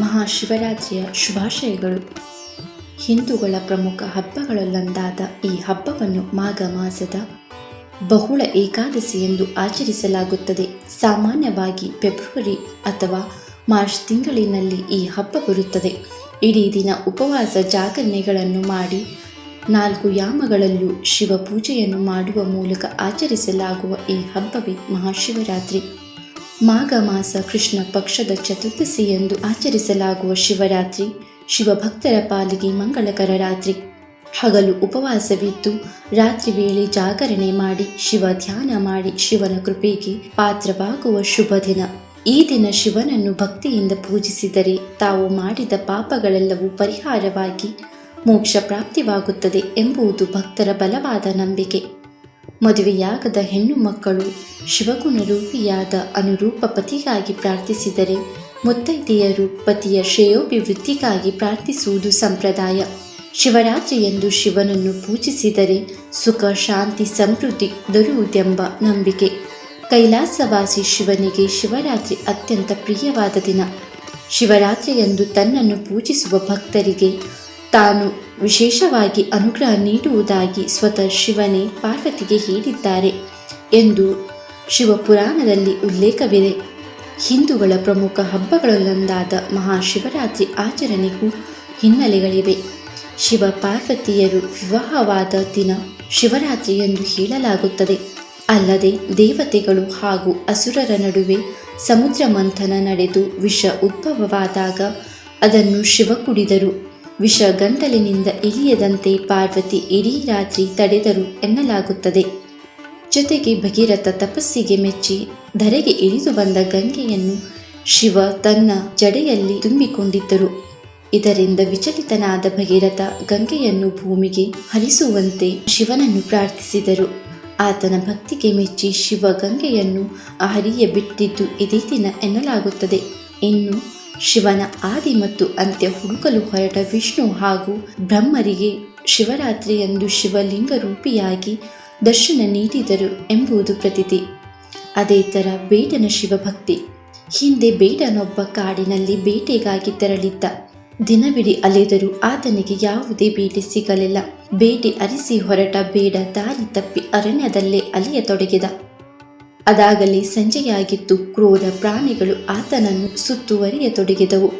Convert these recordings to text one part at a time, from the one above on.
ಮಹಾಶಿವರಾತ್ರಿಯ ಶುಭಾಶಯಗಳು. ಹಿಂದೂಗಳ ಪ್ರಮುಖ ಹಬ್ಬಗಳಲ್ಲೊಂದಾದ ಈ ಹಬ್ಬವನ್ನು ಮಾಘ ಮಾಸದ ಬಹುಳ ಏಕಾದಶಿ ಎಂದು ಆಚರಿಸಲಾಗುತ್ತದೆ. ಸಾಮಾನ್ಯವಾಗಿ ಫೆಬ್ರವರಿ ಅಥವಾ ಮಾರ್ಚ್ ತಿಂಗಳಿನಲ್ಲಿ ಈ ಹಬ್ಬ ಬರುತ್ತದೆ. ಇಡೀ ದಿನ ಉಪವಾಸ ಜಾಗರಣೆಗಳನ್ನು ಮಾಡಿ ನಾಲ್ಕು ಯಾಮಗಳಲ್ಲೂ ಶಿವ ಪೂಜೆಯನ್ನು ಮಾಡುವ ಮೂಲಕ ಆಚರಿಸಲಾಗುವ ಈ ಹಬ್ಬವೇ ಮಹಾಶಿವರಾತ್ರಿ. ಮಾಘ ಮಾಸ ಕೃಷ್ಣ ಪಕ್ಷದ ಚತುರ್ದಶಿ ಎಂದು ಆಚರಿಸಲಾಗುವ ಶಿವರಾತ್ರಿ, ಶಿವಭಕ್ತರ ಪಾಲಿಗೆ ಮಂಗಳಕರ ರಾತ್ರಿ. ಹಗಲು ಉಪವಾಸವಿದ್ದು, ರಾತ್ರಿ ವೇಳೆ ಜಾಗರಣೆ ಮಾಡಿ, ಶಿವ ಧ್ಯಾನ ಮಾಡಿ ಶಿವನ ಕೃಪೆಗೆ ಪಾತ್ರವಾಗುವ ಶುಭ ದಿನ. ಈ ದಿನ ಶಿವನನ್ನು ಭಕ್ತಿಯಿಂದ ಪೂಜಿಸಿದರೆ ತಾವು ಮಾಡಿದ ಪಾಪಗಳೆಲ್ಲವೂ ಪರಿಹಾರವಾಗಿ ಮೋಕ್ಷ ಪ್ರಾಪ್ತಿವಾಗುತ್ತದೆ ಎಂಬುದು ಭಕ್ತರ ಬಲವಾದ ನಂಬಿಕೆ. ಮದುವೆಯಾಗದ ಹೆಣ್ಣು ಮಕ್ಕಳು ಶಿವಗುಣ ರೂಪಿಯಾದ ಅನುರೂಪ ಪತಿಗಾಗಿ ಪ್ರಾರ್ಥಿಸಿದರೆ ಮುತ್ತೈದೆಯರು ಪತಿಯ ಶ್ರೇಯೋಭಿವೃದ್ಧಿಗಾಗಿ ಪ್ರಾರ್ಥಿಸುವುದು ಸಂಪ್ರದಾಯ. ಶಿವರಾತ್ರಿಯಂದು ಶಿವನನ್ನು ಪೂಜಿಸಿದರೆ ಸುಖ, ಶಾಂತಿ, ಸಮೃದ್ಧಿ ದೊರೆಯುವುದೆಂಬ ನಂಬಿಕೆ. ಕೈಲಾಸವಾಸಿ ಶಿವನಿಗೆ ಶಿವರಾತ್ರಿ ಅತ್ಯಂತ ಪ್ರಿಯವಾದ ದಿನ. ಶಿವರಾತ್ರಿಯಂದು ತನ್ನನ್ನು ಪೂಜಿಸುವ ಭಕ್ತರಿಗೆ ತಾನು ವಿಶೇಷವಾಗಿ ಅನುಗ್ರಹ ನೀಡುವುದಾಗಿ ಸ್ವತಃ ಶಿವನೇ ಪಾರ್ವತಿಗೆ ಹೇಳಿದ್ದಾರೆ ಎಂದು ಶಿವಪುರಾಣದಲ್ಲಿ ಉಲ್ಲೇಖವಿದೆ. ಹಿಂದೂಗಳ ಪ್ರಮುಖ ಹಬ್ಬಗಳಲ್ಲೊಂದಾದ ಮಹಾಶಿವರಾತ್ರಿ ಆಚರಣೆಗೂ ಹಿನ್ನೆಲೆಗಳಿವೆ. ಶಿವ ಪಾರ್ವತಿಯರು ವಿವಾಹವಾದ ದಿನ ಶಿವರಾತ್ರಿ ಎಂದು ಹೇಳಲಾಗುತ್ತದೆ. ಅಲ್ಲದೆ ದೇವತೆಗಳು ಹಾಗೂ ಅಸುರರ ನಡುವೆ ಸಮುದ್ರ ಮಂಥನ ನಡೆದು ವಿಷ ಉದ್ಭವವಾದಾಗ ಅದನ್ನು ಶಿವ ಕುಡಿದರು. ವಿಷ ಗಂಟಲಿನಿಂದ ಇಳಿಯದಂತೆ ಪಾರ್ವತಿ ಇಡೀ ರಾತ್ರಿ ತಡೆದರು ಎನ್ನಲಾಗುತ್ತದೆ. ಜೊತೆಗೆ ಭಗೀರಥ ತಪಸ್ಸಿಗೆ ಮೆಚ್ಚಿ ಧರೆಗೆ ಇಳಿದು ಬಂದ ಗಂಗೆಯನ್ನು ಶಿವ ತನ್ನ ಜಡೆಯಲ್ಲಿ ತುಂಬಿಕೊಂಡಿದ್ದರು. ಇದರಿಂದ ವಿಚಲಿತನಾದ ಭಗೀರಥ ಗಂಗೆಯನ್ನು ಭೂಮಿಗೆ ಹರಿಸುವಂತೆ ಶಿವನನ್ನು ಪ್ರಾರ್ಥಿಸಿದರು. ಆತನ ಭಕ್ತಿಗೆ ಮೆಚ್ಚಿ ಶಿವ ಗಂಗೆಯನ್ನು ಹರಿಯ ಬಿಟ್ಟಿದ್ದು ಇದೇ ದಿನ ಎನ್ನಲಾಗುತ್ತದೆ. ಇನ್ನು ಶಿವನ ಆದಿ ಮತ್ತು ಅಂತ್ಯ ಹುಡುಕಲು ಹೊರಟ ವಿಷ್ಣು ಹಾಗೂ ಬ್ರಹ್ಮರಿಗೆ ಶಿವರಾತ್ರಿಯಂದು ಶಿವಲಿಂಗ ರೂಪಿಯಾಗಿ ದರ್ಶನ ನೀಡಿದರು ಎಂಬುದು ಪ್ರತೀತಿ. ಅದೇ ಥರ ಬೇಡನ ಶಿವಭಕ್ತಿ. ಹಿಂದೆ ಬೇಡನೊಬ್ಬ ಕಾಡಿನಲ್ಲಿ ಬೇಟೆಗಾಗಿ ತೆರಳಿದ್ದ. ದಿನವಿಡೀ ಅಲೆದರೂ ಆತನಿಗೆ ಯಾವುದೇ ಬೇಟೆ ಸಿಗಲಿಲ್ಲ. ಬೇಟೆ ಅರಿಸಿ ಹೊರಟ ಬೇಡ ದಾರಿ ತಪ್ಪಿ ಅರಣ್ಯದಲ್ಲೇ ಅಲೆಯತೊಡಗಿದ ಅದಾಗಲೇ ಸಂಜೆಯಾಗಿತ್ತು ಕ್ರೂರ ಪ್ರಾಣಿಗಳು ಆತನನ್ನು ಸುತ್ತುವರಿಯತೊಡಗಿದವು.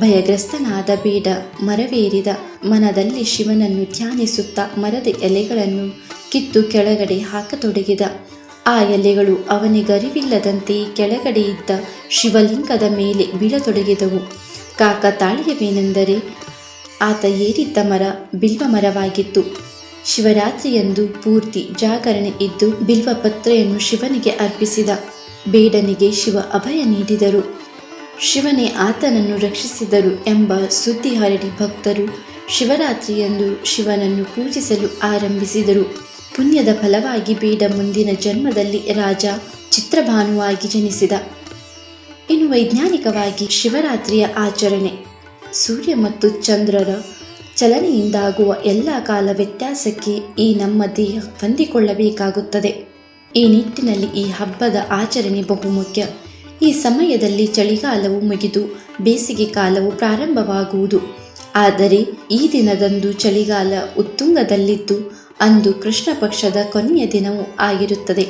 ಭಯಗ್ರಸ್ತನಾದ ಬೇಡ ಮರವೇರಿದ ಮನದಲ್ಲಿ ಶಿವನನ್ನು ಧ್ಯಾನಿಸುತ್ತಾ ಮರದ ಎಲೆಗಳನ್ನು ಕಿತ್ತು ಕೆಳಗಡೆ ಹಾಕತೊಡಗಿದ. ಆ ಎಲೆಗಳು ಅವನಿಗರಿವಿಲ್ಲದಂತೆ ಕೆಳಗಡೆ ಇದ್ದ ಶಿವಲಿಂಗದ ಮೇಲೆ ಬೀಳತೊಡಗಿದವು. ಕಾಕತಾಳೀಯವೇನೆಂದರೆ, ಆತ ಏರಿದ್ದ ಮರ ಬಿಲ್ವ ಮರವಾಗಿತ್ತು. ಶಿವರಾತ್ರಿಯಂದು ಪೂರ್ತಿ ಜಾಗರಣೆ ಇದ್ದು ಬಿಲ್ವ ಪತ್ರೆಯನ್ನು ಶಿವನಿಗೆ ಅರ್ಪಿಸಿದ. ಬೇಡನಿಗೆ ಶಿವ ಅಭಯ ನೀಡಿದರು. ಶಿವನೇ ಆತನನ್ನು ರಕ್ಷಿಸಿದರು ಎಂಬ ಸುದ್ದಿ ಹರಡಿ ಭಕ್ತರು ಶಿವರಾತ್ರಿಯಂದು ಶಿವನನ್ನು ಪೂಜಿಸಲು ಆರಂಭಿಸಿದರು. ಪುಣ್ಯದ ಫಲವಾಗಿ ಬೇಡ ಮುಂದಿನ ಜನ್ಮದಲ್ಲಿ ರಾಜ ಚಿತ್ರಭಾನುವಾಗಿ ಜನಿಸಿದ. ಇನ್ನು ವೈಜ್ಞಾನಿಕವಾಗಿ ಶಿವರಾತ್ರಿಯ ಆಚರಣೆ. ಸೂರ್ಯ ಮತ್ತು ಚಂದ್ರರ ಚಲನೆಯಿಂದಾಗುವ ಎಲ್ಲ ಕಾಲ ವ್ಯತ್ಯಾಸಕ್ಕೆ ಈ ನಮ್ಮ ದೇಹ ಹೊಂದಿಕೊಳ್ಳಬೇಕಾಗುತ್ತದೆ. ಈ ನಿಟ್ಟಿನಲ್ಲಿ ಈ ಹಬ್ಬದ ಆಚರಣೆ ಬಹುಮುಖ್ಯ ಈ ಸಮಯದಲ್ಲಿ ಚಳಿಗಾಲವು ಮುಗಿದು ಬೇಸಿಗೆ ಕಾಲವು ಪ್ರಾರಂಭವಾಗುವುದು. ಆದರೆ ಈ ದಿನದಂದು ಚಳಿಗಾಲ ಉತ್ತುಂಗದಲ್ಲಿದ್ದು ಅಂದು ಕೃಷ್ಣ ಪಕ್ಷದ ಕೊನೆಯ ದಿನವೂ ಆಗಿರುತ್ತದೆ.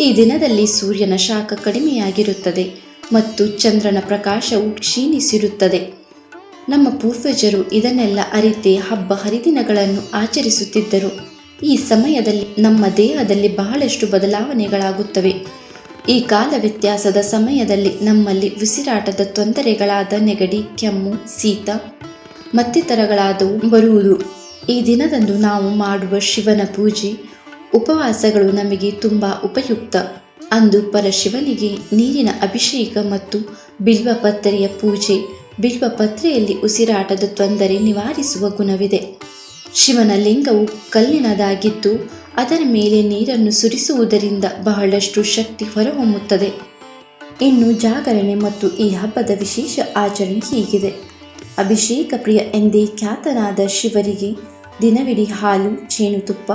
ಈ ದಿನದಲ್ಲಿ ಸೂರ್ಯನ ಶಾಖ ಕಡಿಮೆಯಾಗಿರುತ್ತದೆ ಮತ್ತು ಚಂದ್ರನ ಪ್ರಕಾಶವು ಕ್ಷೀಣಿಸಿರುತ್ತದೆ. ನಮ್ಮ ಪೂರ್ವಜರು ಇದನ್ನೆಲ್ಲ ಅರಿತೇ ಹಬ್ಬ ಹರಿದಿನಗಳನ್ನು ಆಚರಿಸುತ್ತಿದ್ದರು. ಈ ಸಮಯದಲ್ಲಿ ನಮ್ಮ ದೇಹದಲ್ಲಿ ಬಹಳಷ್ಟು ಬದಲಾವಣೆಗಳಾಗುತ್ತವೆ. ಈ ಕಾಲ ವ್ಯತ್ಯಾಸದ ಸಮಯದಲ್ಲಿ ನಮ್ಮಲ್ಲಿ ಉಸಿರಾಟದ ತೊಂದರೆಗಳಾದ ನೆಗಡಿ, ಕೆಮ್ಮು, ಶೀತ, ಮತ್ತಿತರಗಳಾದವು ಬರುವುದು. ಈ ದಿನದಂದು ನಾವು ಮಾಡುವ ಶಿವನ ಪೂಜೆ, ಉಪವಾಸಗಳು ನಮಗೆ ತುಂಬ ಉಪಯುಕ್ತ. ಅಂದು ಪರಶಿವನಿಗೆ ನೀರಿನ ಅಭಿಷೇಕ ಮತ್ತು ಬಿಲ್ವ ಪತ್ತರಿಯ ಪೂಜೆ ಬಿಲ್ವಪತ್ರೆಯಲ್ಲಿ ಉಸಿರಾಟದ ತೊಂದರೆ ನಿವಾರಿಸುವ ಗುಣವಿದೆ. ಶಿವನ ಲಿಂಗವು ಕಲ್ಲಿನದಾಗಿದ್ದು, ಅದರ ಮೇಲೆ ನೀರನ್ನು ಸುರಿಸುವುದರಿಂದ ಬಹಳಷ್ಟು ಶಕ್ತಿ ಹೊರಹೊಮ್ಮುತ್ತದೆ. ಇನ್ನು ಜಾಗರಣೆ ಮತ್ತು ಈ ಹಬ್ಬದ ವಿಶೇಷ ಆಚರಣೆ ಹೀಗಿದೆ. ಅಭಿಷೇಕ ಪ್ರಿಯ ಎಂದೇ ಖ್ಯಾತನಾದ ಶಿವರಿಗೆ ದಿನವಿಡೀ ಹಾಲು ಜೇನುತುಪ್ಪ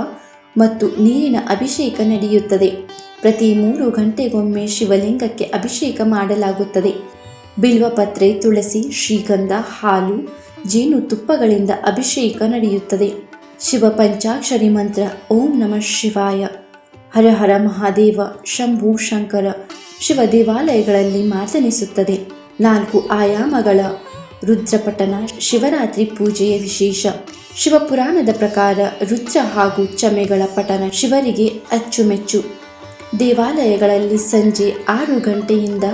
ಮತ್ತು ನೀರಿನ ಅಭಿಷೇಕ ನಡೆಯುತ್ತದೆ. ಪ್ರತಿ ಮೂರು ಗಂಟೆಗೊಮ್ಮೆ ಶಿವಲಿಂಗಕ್ಕೆ ಅಭಿಷೇಕ ಮಾಡಲಾಗುತ್ತದೆ. ಬಿಲ್ವಪತ್ರೆ ತುಳಸಿ, ಶ್ರೀಗಂಧ, ಹಾಲು, ಜೇನು ತುಪ್ಪಗಳಿಂದ ಅಭಿಷೇಕ ನಡೆಯುತ್ತದೆ. ಶಿವ ಪಂಚಾಕ್ಷರಿ ಮಂತ್ರ, ಓಂ ನಮಃ ಶಿವಾಯ. ಹರ ಹರ ಮಹಾದೇವ, ಶಂಭು ಶಂಕರ, ಶಿವ ದೇವಾಲಯಗಳಲ್ಲಿ ಮಾರ್ಜನಿಸುತ್ತದೆ. ನಾಲ್ಕು ಆಯಾಮಗಳ ರುದ್ರಪಠನ ಶಿವರಾತ್ರಿ ಪೂಜೆಯ ವಿಶೇಷ. ಶಿವಪುರಾಣದ ಪ್ರಕಾರ ರುದ್ರ ಹಾಗೂ ಚಮೆಗಳ ಪಠನ ಶಿವರಿಗೆ ಅಚ್ಚುಮೆಚ್ಚು. ದೇವಾಲಯಗಳಲ್ಲಿ ಸಂಜೆ ಆರು ಗಂಟೆಯಿಂದ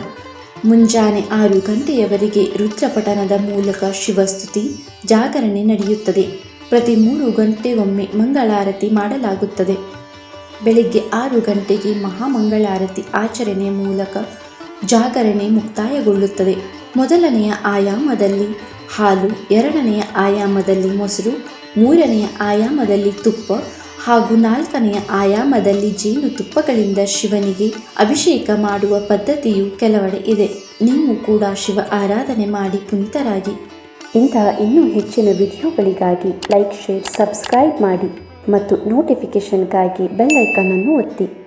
ಮುಂಜಾನೆ ಆರು ಗಂಟೆಯವರೆಗೆ ರುದ್ರಪಠನದ ಮೂಲಕ ಶಿವಸ್ತುತಿ ಜಾಗರಣೆ ನಡೆಯುತ್ತದೆ. ಪ್ರತಿ ಮೂರು ಗಂಟೆಗೊಮ್ಮೆ ಮಂಗಳಾರತಿ ಮಾಡಲಾಗುತ್ತದೆ. ಬೆಳಿಗ್ಗೆ ಆರು ಗಂಟೆಗೆ ಮಹಾಮಂಗಳಾರತಿ ಆಚರಣೆಯ ಮೂಲಕ ಜಾಗರಣೆ ಮುಕ್ತಾಯಗೊಳ್ಳುತ್ತದೆ. ಮೊದಲನೆಯ ಆಯಾಮದಲ್ಲಿ ಹಾಲು, ಎರಡನೆಯ ಆಯಾಮದಲ್ಲಿ ಮೊಸರು, ಮೂರನೆಯ ಆಯಾಮದಲ್ಲಿ ತುಪ್ಪ ಹಾಗೂ ನಾಲ್ಕನೆಯ ಆಯಾಮದಲ್ಲಿ ಜೇನುತುಪ್ಪಗಳಿಂದ ಶಿವನಿಗೆ ಅಭಿಷೇಕ ಮಾಡುವ ಪದ್ಧತಿಯು ಕೆಲವೆಡೆ ಇದೆ. ನೀವು ಕೂಡ ಶಿವ ಆರಾಧನೆ ಮಾಡಿ ಪುನೀತರಾಗಿ. ಇಂತಹ ಇನ್ನೂ ಹೆಚ್ಚಿನ ವಿಡಿಯೋಗಳಿಗಾಗಿ ಲೈಕ್, ಶೇರ್, ಸಬ್ಸ್ಕ್ರೈಬ್ ಮಾಡಿ ಮತ್ತು ನೋಟಿಫಿಕೇಷನ್ಗಾಗಿ ಬೆಲ್ ಐಕನನ್ನು ಒತ್ತಿ.